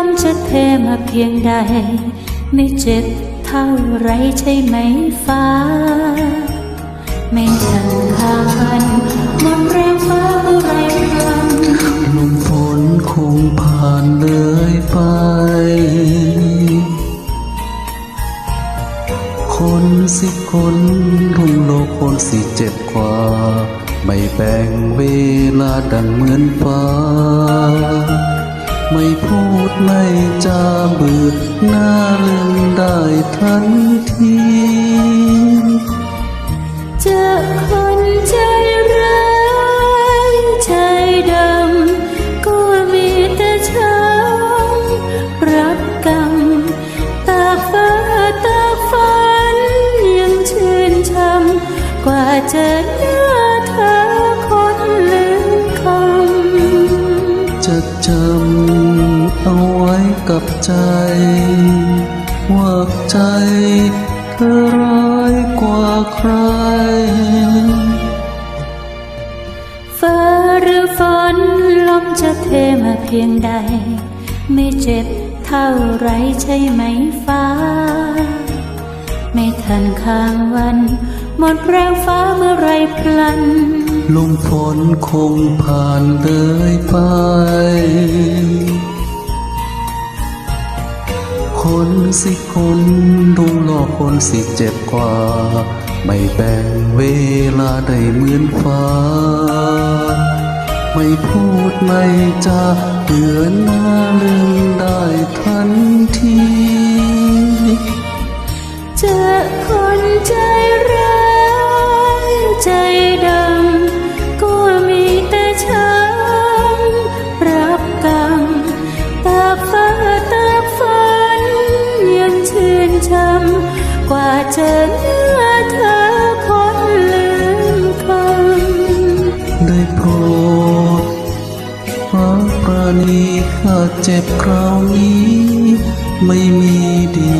ฝนลมจะเทมาเพียงใด ไม่เจ็บเท่าไรใช่ไหมฟ้า ไม่ทันคานมนต์แรงฟ้าเมื่อไรพลันลมฝนคงผ่านเลยไป คนสิคนรุ่งโลกคนสิเจ็บกว่า ไม่แบ่งเวลาดังเหมือนฟ้า ไม่พูดไม่จาเบืดหน้าลืมได้ทันทีเจอคนใจร้ายใจดำก็มีแต่ช้ำรับกรรมตาฟ้าตาฝันยังชื่นช่ำกว่าจะ จะจำเอาไว้กับใจ ว่าใจเธอร้ายกว่าใครฟ้าหรือฝนลมจะเทมาเพียงใด ไม่เจ็บเท่าไรใช่ไหมฟ้า ไม่ทันข้างวัน หมดแรงฟ้าเมื่อไรพลัน ลมฝนคงผ่านเลยไป คนสิคนรุงหลอกคนสิเจ็บกว่า ไม่แบ่งเวลาได้เหมือนฟ้า ไม่พูดไม่จาเตือนหน้าลืมได้ทันที เจอหน้าเธอคนลืมคำได้โปรดรักปราณีข้าเจ็บคราวนี้ ไม่มีดี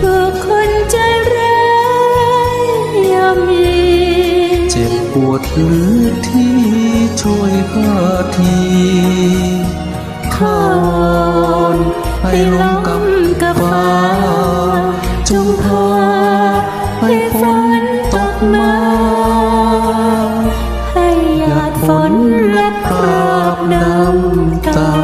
ถูกคนใจร้ายย่ำยีเจ็บปวดหรือที่ช่วยข้าทีข้าวอนให้ลม ฝนตกมา ให้หยาดฝนรับคราบน้ำตา